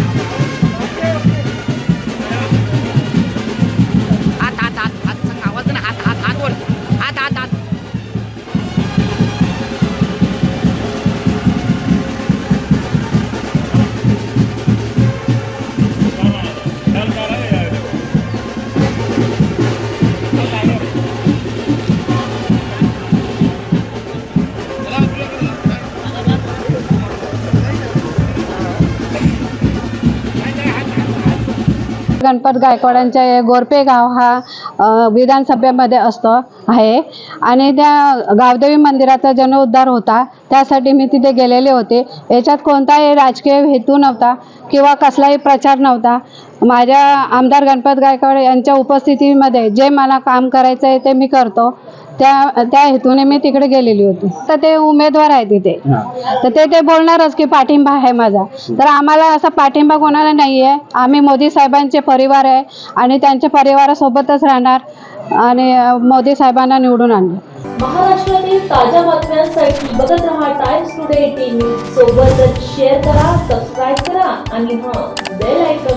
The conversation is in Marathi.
हात गणपत गायकवाडांच्या गोरपे गाव हा विधानसभेमध्ये असतो आहे. आणि त्या गावदेवी मंदिराचा जनउद्धार होता त्यासाठी मी तिथे गेलेले होते. याच्यात कोणताही राजकीय हेतू नव्हता किंवा कसलाही प्रचार नव्हता. माझ्या आमदार गणपत गायकवाड यांच्या उपस्थितीमध्ये जे मला काम करायचं आहे ते मी करतो. त्या त्या हेतूने मी तिकडे गेलेली होती. तर ते उमेदवार आहे तिथे. तर ते ते बोलणारच की पाठिंबा आहे माझा. तर आम्हाला असा पाठिंबा कोणाला नाही आहे आम्ही मोदी साहेबांचे परिवार आहे आणि त्यांच्या परिवारासोबतच राहणार आणि मोदी साहेबांना निवडून आणणार. महाराष्ट्रातील ताज्या बातम्यांसाठी बघत रहा टाइम्स टुडे न्यूज सोबतच शेअर करा सबस्क्राईब करा आणि हां बेल आयकॉन करा